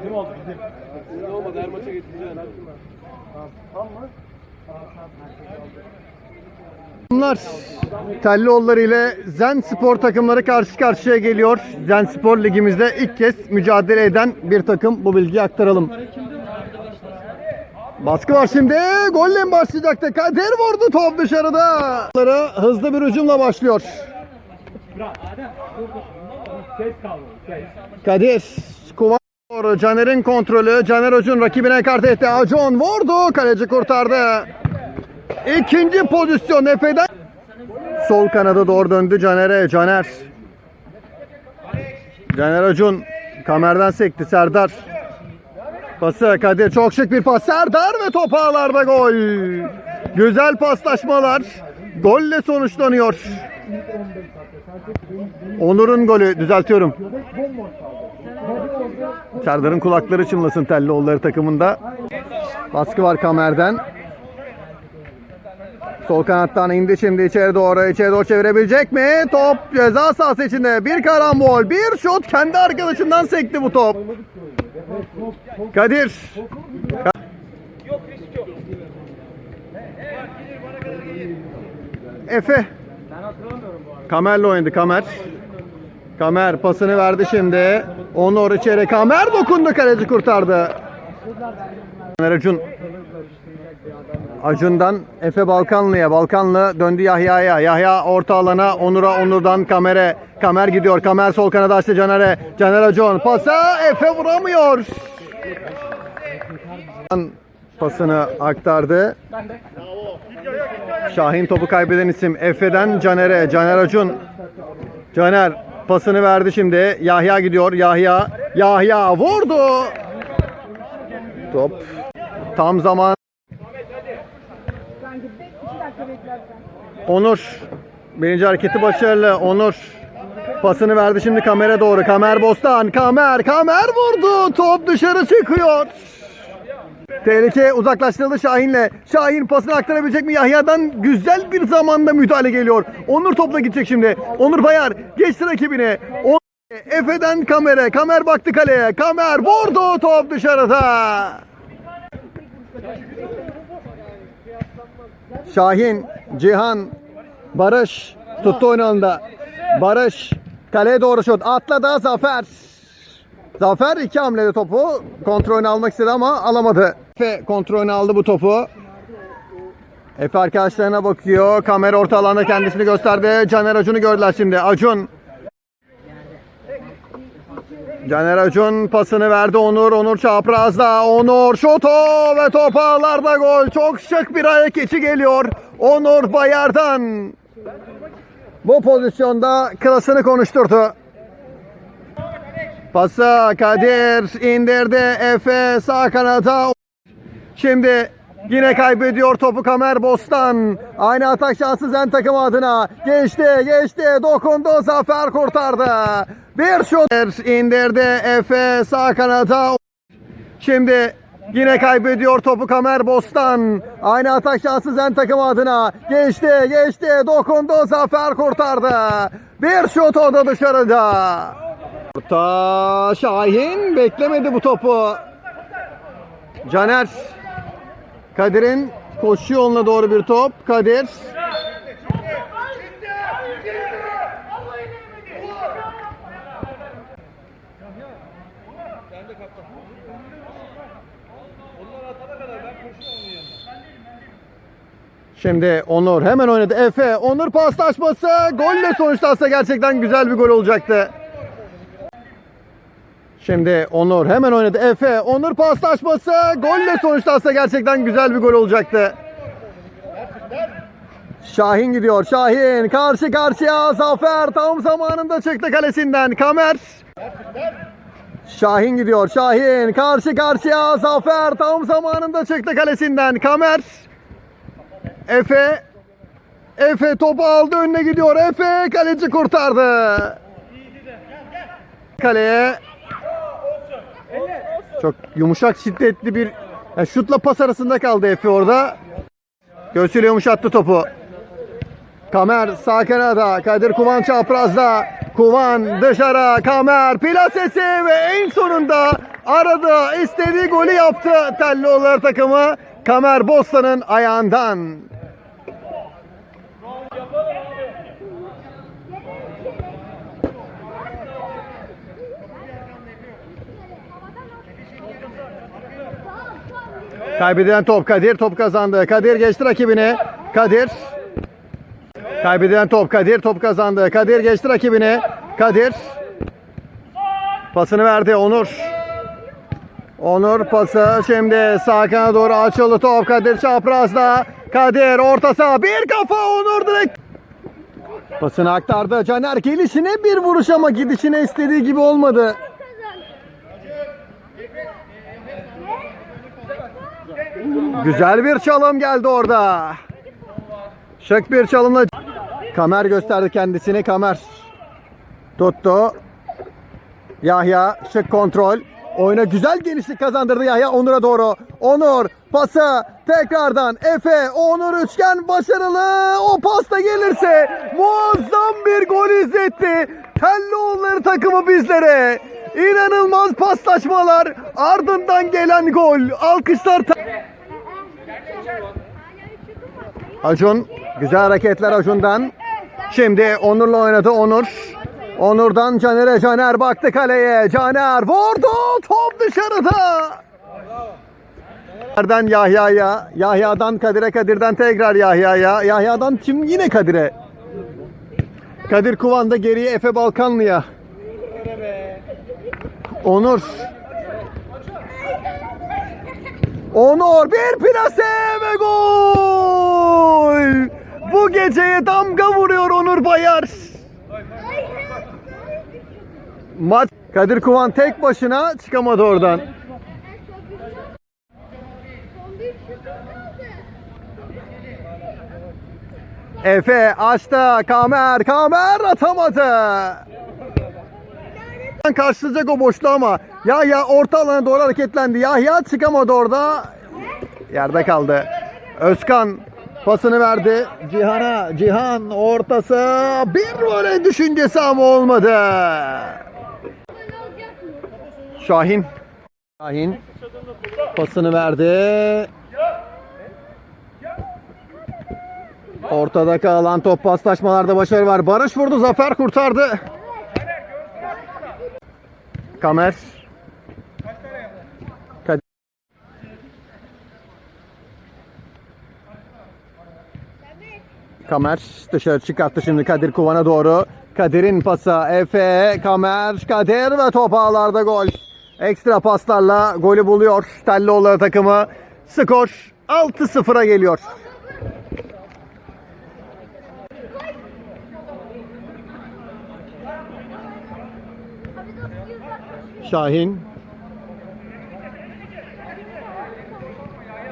Bizim oldu bizim. Olmadı her maça getireceğim. Bunlar Tellioğulları ile Zen Spor takımları karşı karşıya geliyor. Zen Spor ligimizde ilk kez mücadele eden bir takım. Bu bilgiyi aktaralım. Baskı var şimdi. Golle başlayacaktı. Kadir vurdu top dışarıda. Hızlı bir hücumla başlıyor. Kadir Kuvan doğru. Caner'in kontrolü. Caner Hocun rakibine kart etti. Acun vurdu. Kaleci kurtardı. İkinci pozisyon Efe'den. Sol kanada doğru döndü Caner'e. Caner. Caner Acun kamerden sekti Serdar. Pası Kadir çok şık bir pas. Serdar ve top ağlarda gol. Güzel paslaşmalar. Golle sonuçlanıyor. Onur'un golü düzeltiyorum. Serdar'ın kulakları çınlasın Tellioğulları takımında. Baskı var kamerden. Sol kanattan indi şimdi içeri doğru. içeri doğru çevirebilecek mi? Top ceza sahası içinde. Bir karambol, bir şut. Kendi arkadaşından sekti bu top. Kadir. Efe. Kamerle oynadı Kamer. Kamer pasını verdi şimdi. Onur içeri. Kamer dokundu kaleci kurtardı. Caner Acun. Acun'dan Efe Balkanlı'ya. Balkanlı döndü Yahya'ya. Yahya orta alana. Onur'a. Onur'dan Kamer'e. Kamer gidiyor. Kamer sol kanada açtı Caner'e. Caner Acun. Pasa Efe vuramıyor. Pasını aktardı. Şahin topu kaybeden isim Efe'den Caner'e. Caner Acun. Caner pasını verdi şimdi. Yahya gidiyor. Yahya. Yahya vurdu. Top tam zaman. Onur. Birinci hareketi başarılı. Onur. Pasını verdi şimdi kamera doğru. Kamer Bostan. Kamer. Kamer vurdu. Top dışarı çıkıyor. Tehlike uzaklaştırıldı Şahin'le. Şahin pasını aktarabilecek mi? Yahya'dan güzel bir zamanda müdahale geliyor. Onur topla gidecek şimdi. Onur Bayar geçti rakibine. Onur Efe'den kamera. Kamer baktı kaleye. Kamer vurdu top dışarıda. Şahin, Cihan, Barış tuttu oynanında. Barış kaleye doğru şut. Atladı Zafer. Zafer iki hamlede topu kontrolünü almak istedi ama alamadı. Efe kontrolünü aldı bu topu. Efe arkadaşlarına bakıyor. Kamera orta alanda kendisini gösterdi. Caner Acun'u gördüler şimdi. Acun. Caner Acun pasını verdi Onur. Onur çaprazda. Onur şutu ve top ağlarda gol. Çok şık bir ayak içi geliyor. Onur Bayar'dan. Bu pozisyonda klasını konuşturdu. Pası Kadir indirdi. Efe sağ kanada. Şimdi yine kaybediyor topu Kamer Bostan. Aynı atak şansı Zen takımı adına. Geçti, geçti, dokundu, Zafer kurtardı. Bir şut indirdi Efe sağ kanada. Şimdi yine kaybediyor topu Kamer Bostan. Aynı atak şansı Zen takımı adına. Geçti, geçti, dokundu, Zafer kurtardı. Bir şut o da dışarıda. Orta Şahin beklemedi bu topu. Caner Kadir'in koşu yoluna doğru bir top. Kadir Şimdi Onur hemen oynadı. Efe, Onur paslaşması golle sonuçlansa gerçekten güzel bir gol olacaktı. Şimdi Onur hemen oynadı. Efe, Onur paslaşması golle sonuçlansa gerçekten güzel bir gol olacaktı. Şahin gidiyor. Şahin karşı karşıya. Zafer tam zamanında çıktı kalesinden. Kamer. Şahin gidiyor. Şahin karşı karşıya. Zafer tam zamanında çıktı kalesinden. Kamer. Efe. Efe topu aldı önüne gidiyor. Efe kaleci kurtardı. Kaleye çok yumuşak şiddetli bir yani şutla pas arasında kaldı Efe orada. Göğsüyle yumuşattı topu. Kamer sağ kanada. Kadir Kuvan çaprazda. Kuvan dışarı. Kamer plasesi ve en sonunda aradı. istediği golü yaptı. Tellioğulları takımı. Kamer Bostan'ın ayağından. Kaybedilen top Kadir. Top kazandı. Kadir geçti rakibine. Kadir. Kaybedilen top Kadir. Top kazandı. Kadir geçti rakibine. Kadir. Pasını verdi Onur. Onur pası şimdi sağ kanada doğru açıldı top. Kadir çaprazda. Kadir orta saha. Bir kafa Onur direkt. Pasını aktardı. Caner gelişine bir vuruş ama gidişine istediği gibi olmadı. Güzel bir çalım geldi orada. Şık bir çalımla Kamer gösterdi kendisini. Kamer tuttu. Yahya şık kontrol. Oyuna güzel genişlik kazandırdı Yahya Onur'a doğru. Onur pası tekrardan Efe Onur üçgen başarılı. O pasta gelirse muazzam bir gol izletti. Telloğulları takımı bizlere. İnanılmaz paslaşmalar ardından gelen gol. Alkışlar Acun güzel hareketler Acun'dan. Şimdi Onur'la oynadı Onur. Onur'dan Caner'e Caner baktı kaleye. Caner vurdu. Top dışarıda. Caner'den Yahya'ya. Yahya'dan Kadir'e Kadir'den tekrar Yahya'ya. Yahya'dan kim yine Kadir'e. Kadir Kuvan'da geriye Efe Balkanlı'ya. Onur. Onur bir plase ve gol. Bu geceye damga vuruyor Onur Bayar. Maç Kadir Kuvan tek başına çıkamadı oradan. Efe açtı. Kamer. Kamer atamadı. Karşılayacak o boşluğu ama Yahya orta alana doğru hareketlendi. Yahya çıkamadı orada. Yerde kaldı. Özkan pasını verdi. Cihan'a. Cihan ortası. Bir böyle düşüncesi ama olmadı. Şahin. Şahin pasını verdi. Ortada kalan top paslaşmalarda başarı var. Barış vurdu. Zafer kurtardı. Kamer. Kamer dışarı çıkarttı şimdi Kadir Kuvan'a doğru. Kadir'in pası Efe, Kamer, Kadir ve top ağlarda gol. Ekstra paslarla golü buluyor Telloğulları takımı. Skor 6-0'a geliyor. Şahin.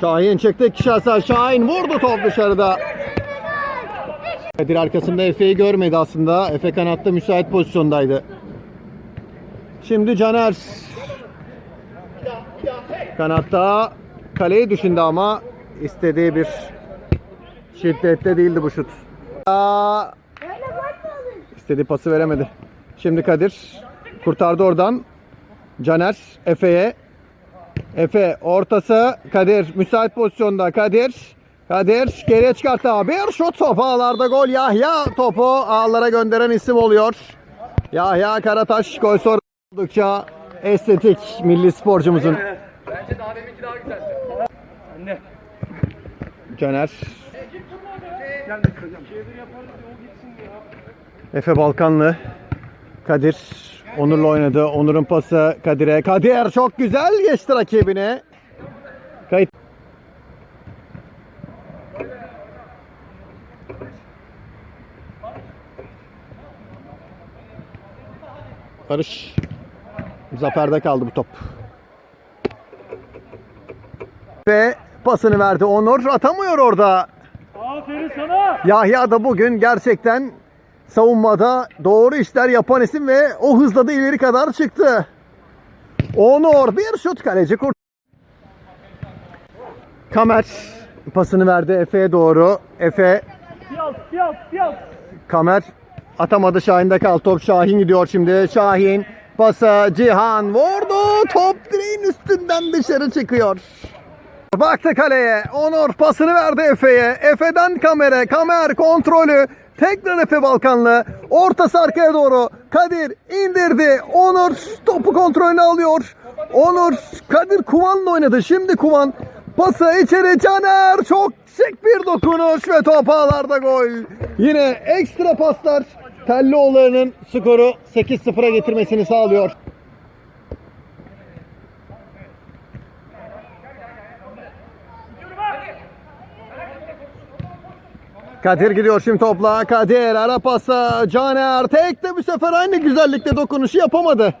Şahin çıktı kişasa. Şahin vurdu top dışarıda. Kadir arkasında Efe'yi görmedi aslında. Efe kanatta müsait pozisyondaydı. Şimdi Caner. Kanatta kaleyi düşündü ama istediği bir şiddette değildi bu şut. Aa, istediği pası veremedi. Şimdi Kadir kurtardı oradan. Caner Efe'ye. Efe ortası Kadir müsait pozisyonda Kadir. Kadir geriye çıkarttı. Bir şut top ağlarda gol. Yahya topu ağlara gönderen isim oluyor. Yahya Karataş gol sonra oldukça estetik milli sporcumuzun. Bence daha deminki daha güzeldi. Anne. Caner. Gel de kıracağım. Şeyleri yaparız o gitsin ya. Efe Balkanlı. Kadir Onur'la oynadı. Onur'un pası Kadir'e. Kadir çok güzel geçti rakibine. Kayıt. Barış. Zafer'de kaldı bu top. Ve pasını verdi Onur. Atamıyor orada. Aferin sana. Yahya da bugün gerçekten savunmada doğru işler yapan isim ve o hızla da ileri kadar çıktı. Onur bir şut kaleci kurt. Kamer pasını verdi Efe'ye doğru. Efe Kamer atamadı Şahin'de kal. Top Şahin gidiyor şimdi. Şahin pası Cihan vurdu. Top direğin üstünden dışarı çıkıyor. Baktı kaleye. Onur pasını verdi Efe'ye. Efe'den kamera. Kamer kontrolü. Tekrar Efe Balkanlı. Ortası arkaya doğru. Kadir indirdi. Onur topu kontrolünü alıyor. Onur Kadir Kuvan'la oynadı. Şimdi Kuvan pası içeri Caner. Çok şık bir dokunuş ve top ağlarda gol. Yine ekstra paslar Tellioğulları'nın skoru 8-0'a getirmesini sağlıyor. Kadir gidiyor şimdi topla. Kadir ara pası. Caner tek de bu sefer aynı güzellikte dokunuşu yapamadı.